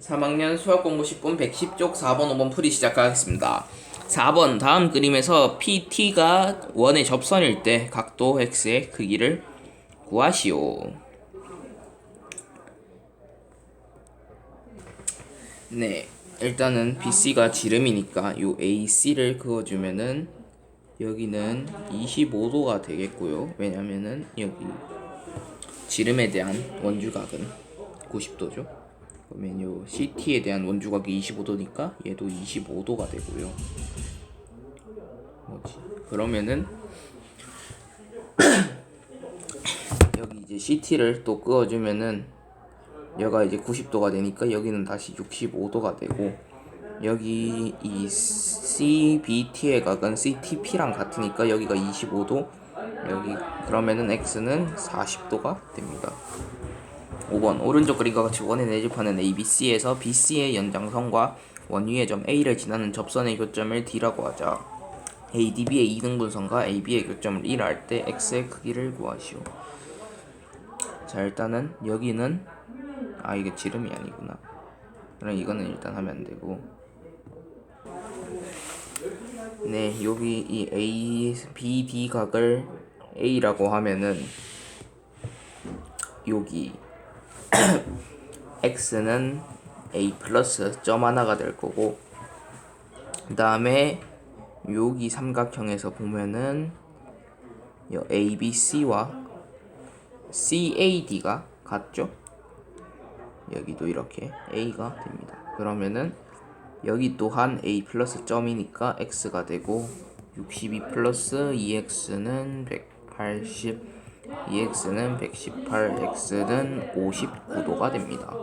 3학년 수학 공부 10분 110쪽 4번 5번 풀이 시작하겠습니다. 4번 다음 그림에서 PT가 원의 접선일 때 각도 X의 크기를 구하시오. 네, 일단은 BC가 지름이니까 요 AC를 그어주면은 여기는 25도가 되겠고요. 왜냐면은 여기 지름에 대한 원주각은 90도죠. 그러면 요 CT에 대한 원주각이 25도니까 얘도 25도가 되고요. 뭐지? 그러면은 여기 이제 CT를 또 그어주면은 얘가 이제 90도가 되니까 여기는 다시 65도가 되고 여기 이 CBT의 각은 CTP랑 같으니까 여기가 25도 여기 그러면은 X는 40도가 됩니다. 5번 오른쪽 그림과 같이 원의 내집하는 ABC에서 BC의 연장선과 원위의 점 A를 지나는 접선의 교점을 D라고 하자. ADB의 이등분선과 AB의 교점을 1 할 때 X의 크기를 구하시오. 자 일단은 여기는 아 이게 지름이 아니구나. 그럼 이거는 일단 하면 안 되고. 네 여기 이 A, B, D 각을 A라고 하면은 여기 x는 a 플러스 점 하나가 될 거고 그 다음에 여기 삼각형에서 보면은 요 ABC와 CAD가 같죠? 여기도 이렇게 A가 됩니다. 그러면은 여기 또한 A 플러스 점이니까 X가 되고 62 플러스 2X는 180 2x는 118, x는 59도가 됩니다.